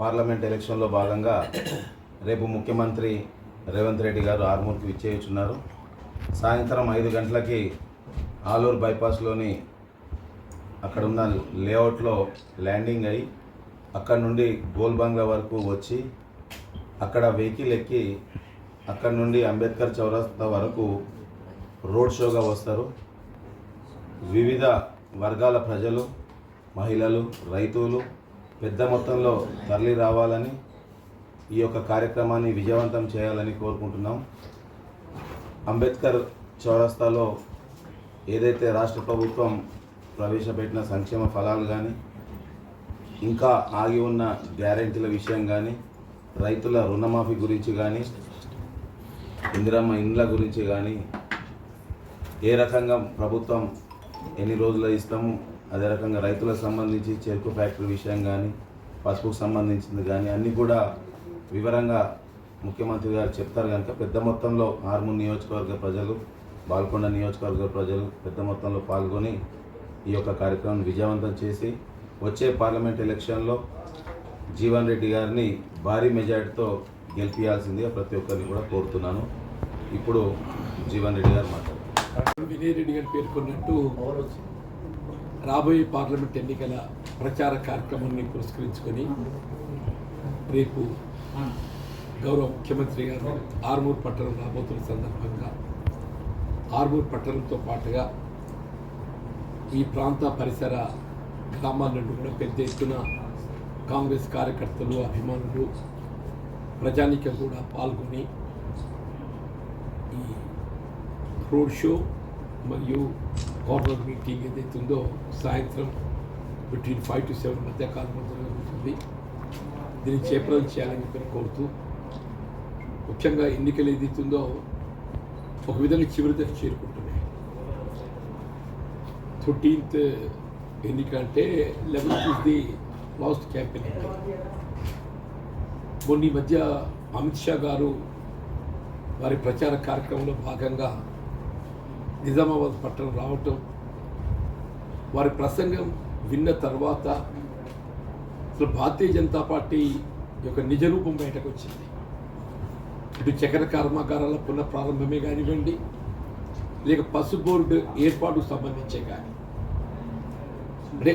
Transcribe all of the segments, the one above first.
Parliament ఎలక్షన్లో భాగంగా రేపు ముఖ్యమంత్రి రేవంత్ రెడ్డి గారు ఆర్మూర్కి విచ్చేయుచున్నారు. సాయంత్రం ఐదు గంటలకి ఆలూరు బైపాస్లోని అక్కడున్న లేఅవుట్లో ల్యాండింగ్ అయ్యి అక్కడ నుండి గోల్బంగ్లా వరకు వచ్చి అక్కడ వెహికల్ ఎక్కి అక్కడ నుండి అంబేద్కర్ చౌరస్తా వరకు రోడ్ షోగా వస్తారు. వివిధ వర్గాల ప్రజలు మహిళలు రైతులు పెద్ద మొత్తంలో తరలి రావాలని ఈ యొక్క కార్యక్రమాన్ని విజయవంతం చేయాలని కోరుకుంటున్నాం. అంబేద్కర్ చౌరస్తాలో ఏదైతే రాష్ట్ర ప్రభుత్వం ప్రవేశపెట్టిన సంక్షేమ ఫలాలు కానీ ఇంకా ఆగి ఉన్న గ్యారెంటీల విషయం కానీ రైతుల రుణమాఫీ గురించి కానీ ఇందిరమ్మ ఇండ్ల గురించి కానీ ఏ రకంగా ప్రభుత్వం ఎన్ని రోజులు ఇస్తాము అదే రకంగా రైతులకు సంబంధించి చెరుకు ఫ్యాక్టరీ విషయం కానీ పసుపుకు సంబంధించింది కానీ అన్నీ కూడా వివరంగా ముఖ్యమంత్రి గారు చెప్తారు కనుక పెద్ద మొత్తంలో హార్మూన్ నియోజకవర్గ ప్రజలు బాల్కొండ నియోజకవర్గ ప్రజలు పెద్ద మొత్తంలో పాల్గొని ఈ యొక్క కార్యక్రమం విజయవంతం చేసి వచ్చే పార్లమెంట్ ఎలక్షన్లో జీవన్ రెడ్డి గారిని భారీ మెజార్టీతో గెలిపించాల్సిందిగా ప్రతి ఒక్కరిని కూడా కోరుతున్నాను. ఇప్పుడు జీవన్ రెడ్డి గారు మాట్లాడారు వినయ్ రెడ్డి గారు పేర్కొన్నట్టు రాబోయే పార్లమెంట్ ఎన్నికల ప్రచార కార్యక్రమాన్ని పురస్కరించుకొని రేపు గౌరవ ముఖ్యమంత్రి గారు ఆర్మూర్ పట్టణం రాబోతున్న సందర్భంగా ఆర్మూర్ పట్టణంతో పాటుగా ఈ ప్రాంత పరిసర గ్రామాల నుండి కూడా పెద్ద ఎత్తున కాంగ్రెస్ కార్యకర్తలు అభిమానులు ప్రజానికం కూడా పాల్గొని ఈ రోడ్ షో మరియు కార్నర్ మీటింగ్ ఏదైతే ఉందో సాయంత్రం బిట్వీన్ ఫైవ్ టు సెవెన్ మధ్య కాలంలో జరుగుతుంది. దీన్ని చేపలం చేయాలని చెప్పి కోరుతూ ముఖ్యంగా ఎన్నికలు ఏదైతే ఉందో ఒక విధంగా చివరి దగ్గర చేరుకుంటున్నాయి. థర్టీన్త్ ఎన్నిక అంటే eleventh is the last campaign మొన్న మధ్య అమిత్ షా గారు వారి ప్రచార కార్యక్రమంలో భాగంగా నిజామాబాద్ పట్టణం రావటం వారి ప్రసంగం విన్న తర్వాత అసలు భారతీయ జనతా పార్టీ యొక్క నిజ రూపం బయటకు వచ్చింది. ఇటు చక్కెర కర్మాగారాల పునః ప్రారంభమే కానివ్వండి లేక పసు బోర్డు ఏర్పాటుకు సంబంధించే కానీ. అంటే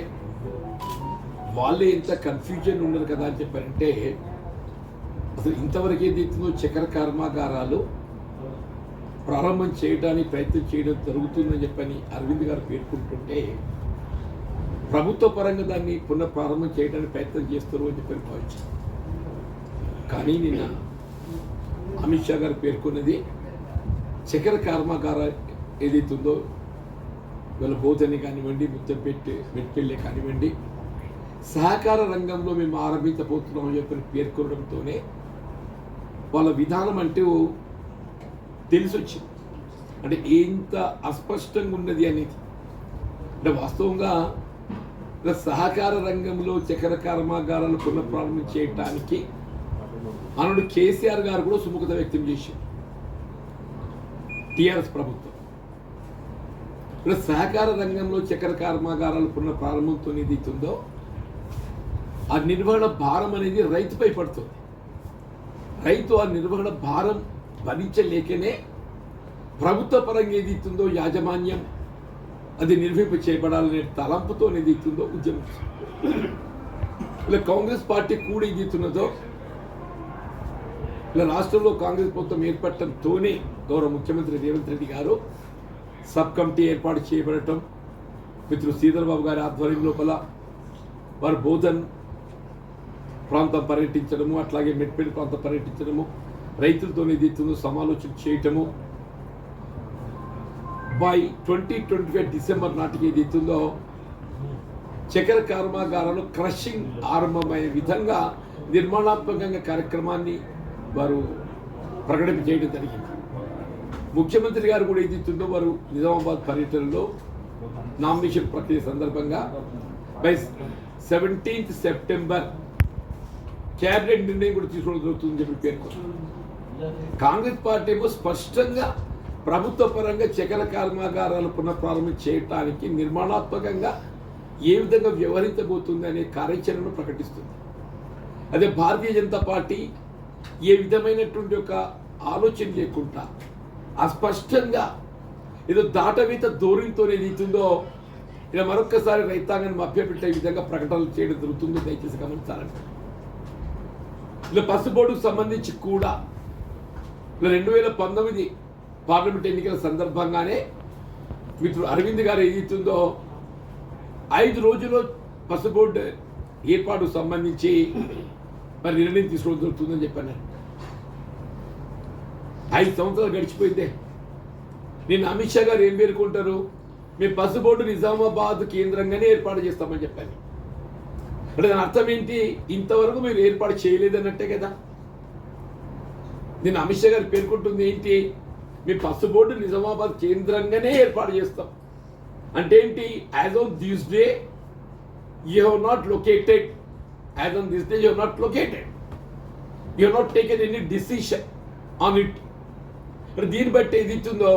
వాళ్ళే ఇంత కన్ఫ్యూజన్ ఉండదు కదా అని చెప్పారంటే అసలు ఇంతవరకు ఏదైతుందో చక్కెర కర్మాగారాలు ప్రారంభం చేయడానికి ప్రయత్నం చేయడం జరుగుతుందని చెప్పని అరవింద్ గారు పేర్కొంటుంటే ప్రభుత్వ పరంగా దాన్ని పునః ప్రారంభం చేయడానికి ప్రయత్నం చేస్తారు అని చెప్పని భావించారు. కానీ నిన్న అమిత్ షా గారు పేర్కొన్నది చక్కెర కర్మాగార ఏదైతుందో వీళ్ళ బోధని కానివ్వండి ముద్దపెట్టి మెట్పెళ్ళే కానివ్వండి సహకార రంగంలో మేము ఆరంభించబోతున్నామని చెప్పని పేర్కొనడంతోనే వాళ్ళ విధానం అంటే తెలిసి వచ్చింది అంటే ఎంత అస్పష్టంగా ఉన్నది అనేది. అంటే వాస్తవంగా సహకార రంగంలో చక్కెర కర్మాగారాలు పునఃప్రారంభం చేయటానికి మనడు కేసీఆర్ గారు కూడా సుముఖత వ్యక్తం చేశారు. టిఆర్ఎస్ ప్రభుత్వం. ఇలా సహకార రంగంలో చక్కెర కర్మాగారాలు పునఃప్రారంభంతో ఏదైతుందో ఆ నిర్వహణ భారం అనేది రైతుపై పడుతుంది. రైతు ఆ నిర్వహణ భారం భరించలేకనే ప్రభుత్వ పరంగా ఏది ఇస్తుందో యాజమాన్యం అది నిర్వహింప చేయబడాలనే తలంపుతో ఏదైతుందో ఇస్తుందో ఉద్యమం ఇలా కాంగ్రెస్ పార్టీ కూడా ఏదైతున్నదో ఇస్తున్నదో ఇలా రాష్ట్రంలో కాంగ్రెస్ ప్రభుత్వం ఏర్పడటంతోనే గౌరవ ముఖ్యమంత్రి రేవంత్ రెడ్డి గారు సబ్ కమిటీ ఏర్పాటు చేయబడటం మిత్రులు శ్రీధర్బాబు గారి ఆధ్వర్యం లోపల వారు బోధన్ ప్రాంతం పర్యటించడము అట్లాగే మెట్పేట ప్రాంతం పర్యటించడము రైతులతో ఏదైతుందో సమాలోచన చేయటము. By twenty twenty five December నాటికి ఏదైతుందో చక్కెర కర్మాగారాలు క్రషింగ్ ఆరంభమయ్యే విధంగా నిర్మాణాత్మకంగా కార్యక్రమాన్ని వారు ప్రకటన చేయడం జరిగింది. ముఖ్యమంత్రి గారు కూడా ఏదైతుందో వారు నిజామాబాద్ పర్యటనలో నామినేషన్ ప్రక్రియ సందర్భంగా బై సెవెంటీన్త్ సెప్టెంబర్ క్యాబినెట్ నిర్ణయం కూడా తీసుకోవడం జరుగుతుందని చెప్పి పేర్కొన్నారు. కాంగ్రెస్ పార్టీ ఏమో స్పష్టంగా ప్రభుత్వ పరంగా చక్కెర కర్మాగారాలు పునఃప్రారంభం చేయటానికి నిర్మాణాత్మకంగా ఏ విధంగా వ్యవహరించబోతుంది అనే కార్యాచరణను ప్రకటిస్తుంది. అదే భారతీయ జనతా పార్టీ ఏ విధమైనటువంటి ఒక ఆలోచన లేకుండా అస్పష్టంగా ఏదో దాటవీత ధోరణితో ఏదైతుందో ఇలా మరొక్కసారి రైతాంగాన్ని మభ్యపెట్టే విధంగా ప్రకటనలు చేయడం జరుగుతుందో దయచేసి గమనించాలంటే ఇలా పసుబోర్డుకు సంబంధించి కూడా రెండు వేల పంతొమ్మిది పార్లమెంట్ ఎన్నికల సందర్భంగానే మిత్రుడు అరవింద్ గారు ఏదైతుందో ఐదు రోజుల్లో పసుబోర్డు ఏర్పాటు సంబంధించి మరి నిర్ణయం తీసుకోవడం జరుగుతుందని చెప్పాను. ఐదు సంవత్సరాలు గడిచిపోయిందే. నేను అమిత్ షా గారు ఏం పేర్కొంటారు? మేము పసుబోర్డు నిజామాబాద్ కేంద్రంగానే ఏర్పాటు చేస్తామని చెప్పాను. అంటే దాని అర్థం ఏంటి? ఇంతవరకు మీరు ఏర్పాటు చేయలేదన్నట్టే కదా. నేను అమిత్ షా గారు పేర్కొంటుంది ఏంటి? మీ పసు బోర్డు నిజామాబాద్ కేంద్రంగానే ఏర్పాటు చేస్తాం. అంటే ఏంటి? As on this day you have not located as on this day you not located you have not taken any decision on it మరి దీన్ని బట్టి ఏది ఇచ్చిందో?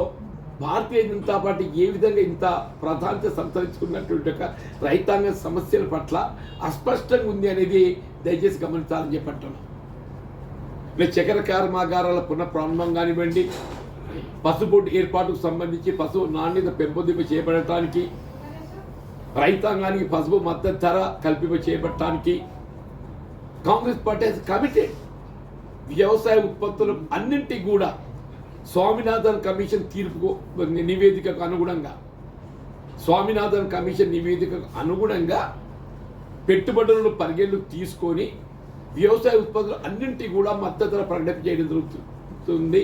భారతీయ జనతా పార్టీ ఏ విధంగా ఇంత ప్రాధాన్యత సంతరించుకున్నటువంటి ఒక రైతాంగ సమస్యల పట్ల అస్పష్టంగా ఉంది అనేది దయచేసి గమనించాలని చెప్పి అంటున్నాను చక్కెర కర్మాగారాల పునఃప్రారంభం కానివ్వండి పసుబోర్డు ఏర్పాటుకు సంబంధించి పశువు నాణ్యత పెంపొందింప చేపట్టడానికి రైతాంగానికి పసుపు మద్దతు ధర కల్పింప చేపట్టడానికి కాంగ్రెస్ పార్టీ కమిటెడ్ వ్యవసాయ ఉత్పత్తులు అన్నింటికి కూడా స్వామినాథన్ కమిషన్ తీర్పు నివేదికకు అనుగుణంగా స్వామినాథన్ కమిషన్ నివేదికకు అనుగుణంగా పెట్టుబడులను పరిగణలు తీసుకొని వ్యవసాయ ఉత్పత్తులు అన్నింటి కూడా మద్దతు ధర ప్రకటన చేయడం జరుగుతుంది.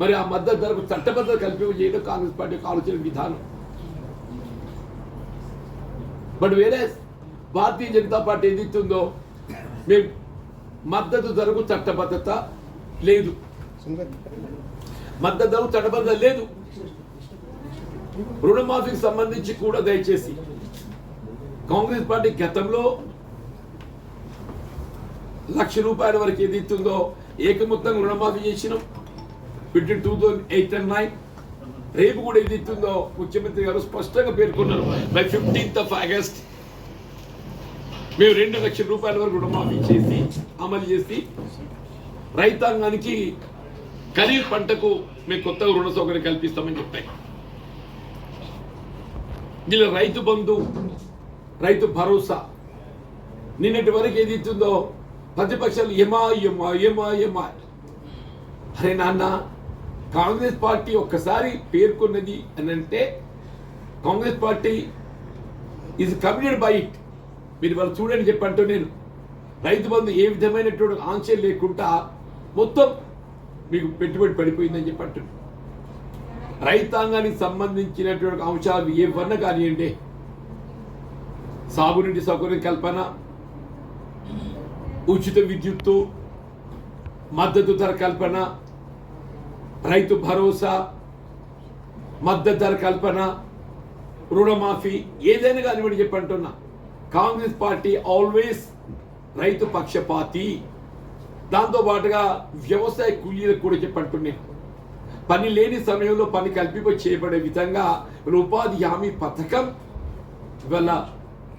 మరి ఆ మద్దతు ధరకు చట్టబద్ధత కల్పింప చేయడం కాంగ్రెస్ పార్టీ యొక్క ఆలోచన విధానం. బట్ వేరే భారతీయ జనతా పార్టీ ఏది ఇస్తుందో మేము మద్దతు ధరకు చట్టబద్ధత లేదు. మద్దతు ధరకు చట్టబద్ధత లేదు. రుణమాఫీకి సంబంధించి కూడా దయచేసి కాంగ్రెస్ పార్టీ గతంలో లక్ష రూపాయల వరకు ఏది ఇస్తుందో ఏకమొత్తంగా రుణమాఫీ చేసినాం. Between two thousand eight and nine రేపు కూడా ఏది ఇస్తుందో ముఖ్యమంత్రి గారు స్పష్టంగా పేర్కొన్నారు. బై ఫిఫ్టీన్త్ ఆఫ్ ఆగస్ట్ మేము రెండు లక్షల రూపాయల వరకు రుణమాఫీ చేసి అమలు చేసి రైతాంగానికి ఖరీఫ్ పంటకు మేము కొత్తగా రుణ సౌకర్యం కల్పిస్తామని చెప్పాయి ఇలా రైతు బంధు రైతు భరోసా. నిన్నటి వరకు ఏది ఇస్తుందో ప్రతిపక్షాలు ఏమా ఏమా ఏమా ఏమా. అరే నాన్న కాంగ్రెస్ పార్టీ ఒక్కసారి పేర్కొన్నది అని అంటే Congress party is committed by it మీరు వాళ్ళు చూడండి చెప్పంటూ నేను. రైతు బంధు ఏ విధమైనటువంటి ఆంక్షలు లేకుండా మొత్తం మీకు పెట్టుబడి పడిపోయిందని చెప్పంటు రైతాంగానికి సంబంధించినటువంటి అంశాలు ఏమన్నా కానివ్వండి. సాగునీటి సౌకర్యం కల్పన ఉచిత విద్యుత్తు మద్దతు ధర కల్పన రైతు భరోసా మద్దతు ధర కల్పన రుణమాఫీ ఏదైనా కానివ్వండి చెప్పంటున్నా. కాంగ్రెస్ పార్టీ ఆల్వేస్ రైతు పక్షపాతి. దాంతో పాటుగా వ్యవసాయ కూలీలకు కూడా చెప్పంటున్నా. పని లేని సమయంలో పని కల్పింప చేయబడే విధంగా ఉపాధి హామీ పథకం ఇవాళ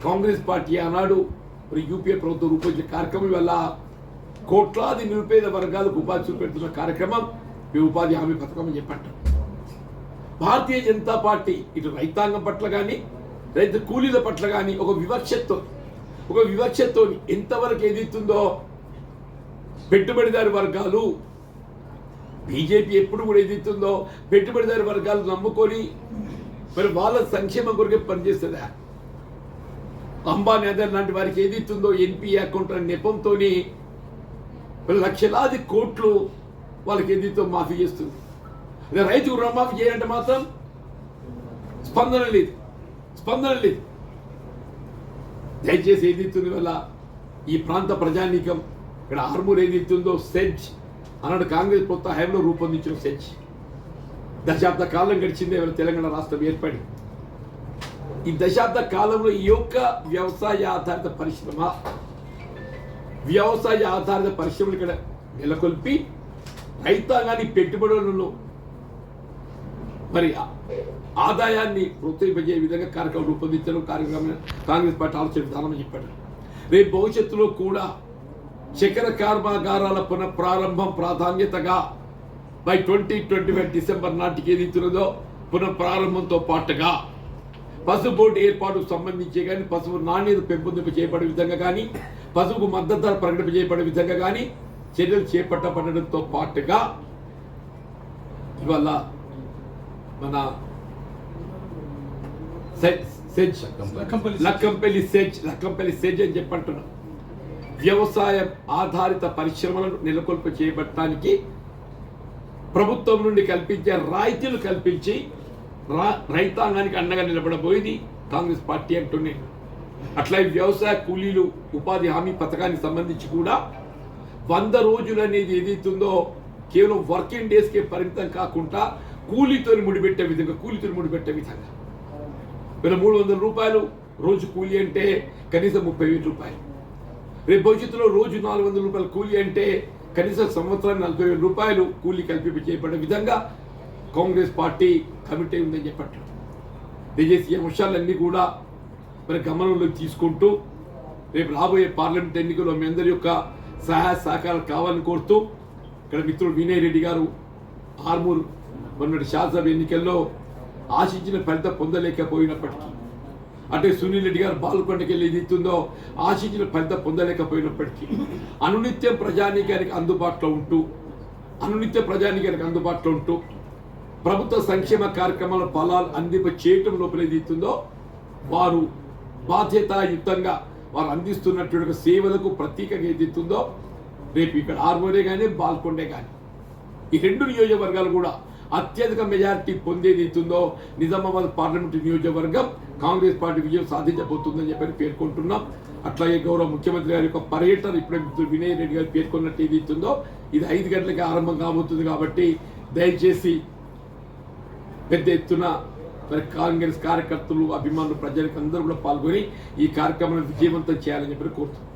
కాంగ్రెస్ పార్టీ ఆనాడు మరి యూపీఏ ప్రభుత్వం రూపొందించిన కార్యక్రమం వల్ల కోట్లాది నిరుపేద వర్గాలకు ఉపాధి చూపెడుతున్న కార్యక్రమం ఈ ఉపాధి హామీ పథకం అని చెప్పంట భారతీయ జనతా పార్టీ ఇటు రైతాంగం పట్ల కానీ రైతు కూలీల పట్ల కానీ ఒక వివక్షతో ఒక వివక్షతో ఎంతవరకు ఎదుగుతుందో పెట్టుబడిదారు వర్గాలు బీజేపీ ఎప్పుడు కూడా ఎదుగుతుందో పెట్టుబడిదారు వర్గాలు నమ్ముకొని మరి వాళ్ళ సంక్షేమం కొరకే పనిచేస్తుందా? అంబానీ అదర్ లాంటి వారికి ఏదైతుందో ఎన్పీ అకౌంట్ అనే నెపంతో లక్షలాది కోట్లు వాళ్ళకి ఏదైతే మాఫీ చేస్తుంది. అదే రైతుకు రుణమాఫీ చేయాలంటే మాత్రం స్పందన లేదు. స్పందన లేదు. దయచేసి ఏదైతుంది వల్ల ఈ ప్రాంత ప్రజానీకం ఇక్కడ ఆర్మూర్ ఏదైతుందో సెజ్ అన్నాడు కాంగ్రెస్ కొత్త హయాంలో రూపొందించిన సెజ్ దశాబ్ద కాలం గడిచిందే తెలంగాణ రాష్ట్రం ఏర్పడి ఈ దశాబ్ద కాలంలో ఈ యొక్క వ్యవసాయ ఆధారిత పరిశ్రమ వ్యవసాయ ఆధారిత పరిశ్రమలు ఇక్కడ నెలకొల్పి రైతాంగాన్ని పెట్టుబడులను మరి ఆదాయాన్ని ప్రోత్సహింపజే విధంగా కార్యక్రమం రూపొందించడం కార్యక్రమం కాంగ్రెస్ పార్టీ ఆలోచన విధానం చెప్పాడు. రేపు భవిష్యత్తులో కూడా చక్కెర కర్మాగారాల పునః ప్రారంభం ప్రాధాన్యతగా by twenty twenty five December నాటికి ఏది పునః పునఃప్రారంభంతో పాటుగా పసుపు బోర్డు ఏర్పాటుకు సంబంధించి కానీ పసుపు నాణ్యత పెంపొందింప చేయబడే విధంగా కానీ పసుపు మద్దతు ధర ప్రకటింప చేయబడే విధంగా కానీ చర్యలు చేపట్టబడడంతో పాటుగా ఇవాళ మన SEZ Lakkampalli SEZ. Lakkampalli SEZ అని చెప్పంటున్నాం. వ్యవసాయం ఆధారిత పరిశ్రమలను నెలకొల్ప చేయబట్టడానికి ప్రభుత్వం నుండి కల్పించే రాయితీలు కల్పించి రైతాంగానికి అండగా నిలబడబోయేది కాంగ్రెస్ పార్టీ అంటున్నాయి అట్లా వ్యవసాయ కూలీలు ఉపాధి హామీ పథకానికి సంబంధించి కూడా వంద రోజులు అనేది ఏదైతుందో కేవలం వర్కింగ్ డేస్కే పరిమితం కాకుండా కూలీతో ముడిపెట్టే విధంగా కూలీతో ముడిపెట్టే విధంగా. వీళ్ళ మూడు వందల రూపాయలు రోజు కూలీ అంటే కనీసం ముప్పై వేల రూపాయలు. రేపు భవిష్యత్తులో రోజు నాలుగు వందల రూపాయలు కూలీ అంటే కనీసం సంవత్సరానికి నలభై వేల రూపాయలు కూలీ కల్పింప చేయబడే విధంగా కాంగ్రెస్ పార్టీ కమిటీ ఉందని చెప్పట్లేదు. దయచేసి ఈ అంశాలన్నీ కూడా మరి గమనంలోకి తీసుకుంటూ రేపు రాబోయే పార్లమెంట్ ఎన్నికల్లో మీ అందరి యొక్క సహాయ సహకారాలు కావాలని కోరుతూ ఇక్కడ మిత్రుడు వినయ్ రెడ్డి గారు ఆర్మూర్ మొన్నటి శాసనసభ ఎన్నికల్లో ఆశించిన ఫలితం పొందలేకపోయినప్పటికీ అంటే సునీల్ రెడ్డి గారు బాల్కొండకి వెళ్ళి ఏది ఇస్తుందో ఆశించిన ఫలితం పొందలేకపోయినప్పటికీ అనునిత్యం ప్రజానీకానికి అందుబాటులో ఉంటూ అనునిత్య ప్రజానీకానికి అందుబాటులో ఉంటూ ప్రభుత్వ సంక్షేమ కార్యక్రమాల ఫలాలు అందింప చేయటం లోపల ఏది ఇస్తుందో వారు బాధ్యతాయుతంగా వారు అందిస్తున్నటువంటి సేవలకు ప్రతీకగా ఏది ఇస్తుందో రేపు ఇక్కడ ఆర్మోరే కానీ బాల్కొండే కానీ ఈ రెండు నియోజకవర్గాలు కూడా అత్యధిక మెజారిటీ పొందేది ఇస్తుందో నిజామాబాద్ పార్లమెంటు నియోజకవర్గం కాంగ్రెస్ పార్టీ విజయం సాధించబోతుందని చెప్పని పేర్కొంటున్నాం. అట్లాగే గౌరవ ముఖ్యమంత్రి గారి యొక్క పర్యటన ఇప్పుడే వినయ్ రెడ్డి గారు పేర్కొన్నట్టు ఏది ఇస్తుందో ఇది ఐదు గంటలకి ఆరంభం కాబోతుంది కాబట్టి దయచేసి పెద్ద ఎత్తున మరి కాంగ్రెస్ కార్యకర్తలు అభిమానులు ప్రజలకు అందరూ కూడా పాల్గొని ఈ కార్యక్రమాన్ని విజయవంతం చేయాలని చెప్పి కోరుతున్నాను